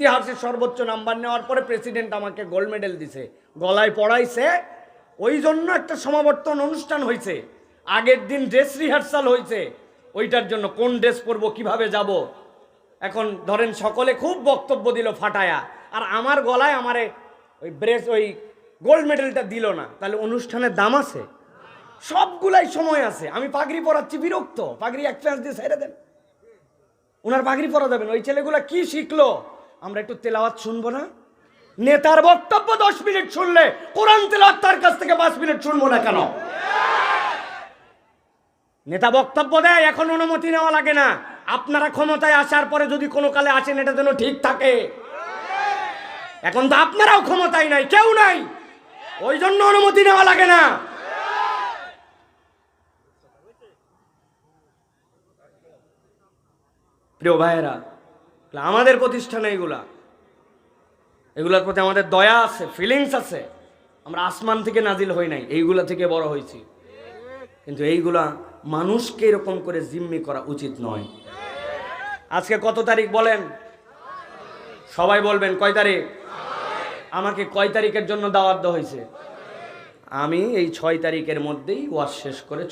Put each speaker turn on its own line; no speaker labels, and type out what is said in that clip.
ইতিহাসে সর্বোচ্চ নাম্বার নেওয়ার পরে প্রেসিডেন্ট আমাকে গোল্ড মেডেল দিছে। গলায় পড়াইছে। ওই জন্য একটা সমাবর্তন অনুষ্ঠান হয়েছে আগের দিন ড্রেস রিহার্সাল হয়েছে ওইটার জন্য কোন ড্রেস পরবো, কীভাবে যাব? এখন ধরেন সকলে খুব বক্তব্য দিল ফাটায়া। আর আমার গলায় আমারে ওই ব্রেস ওই গোল্ড মেডেলটা দিল না। তাহলে অনুষ্ঠানের দাম আছে? সবগুলাই সময় আছে। আমি পাগড়ি পরাচ্ছি, বিরক্ত। পাগড়ি এক প্যাঁচ দিয়ে ছেড়ে দেন। ওনার পাগড়ি পরা যাবেন ওই ছেলেগুলা কি শিখলো? আমরা একটু তেলাওয়াত শুনব না? নেতার বক্তব্য দশ মিনিট শুনলে, কোরআন তেলাওয়াত তার কাছ থেকে পাঁচ মিনিট শুনব না কেন? নেতা বক্তব্য দেয়, এখন অনুমতি নেওয়া লাগে না। আপনারা ক্ষমতায় আসার পরে যদি কোনো কালে আসেন, এটা যেন ঠিক থাকে। এখন তো আপনারাও ক্ষমতায় নাই, কেউ নাই। ওই জন্য অনুমতি নেওয়া লাগে না। প্রিয় ভাইয়েরা আমাদের প্রতিষ্ঠানে এগুলা। এগুলোর প্রতি আমাদের দয়া আছে ফিলিংস আছে। আমরা আসমান থেকে নাজিল হই নাই, এইগুলা থেকে বড় হয়েছি কিন্তু এইগুলা মানুষকে এরকম করে জিম্মি করা উচিত নয়। আজকে কত তারিখ বলেন? সবাই বলবেন, কয় তারিখ? আমাকে কয় তারিখের জন্য দাওয়াত দেওয়া হয়েছে আমি এই ছয় তারিখের মধ্যেই ওয়াশ শেষ করে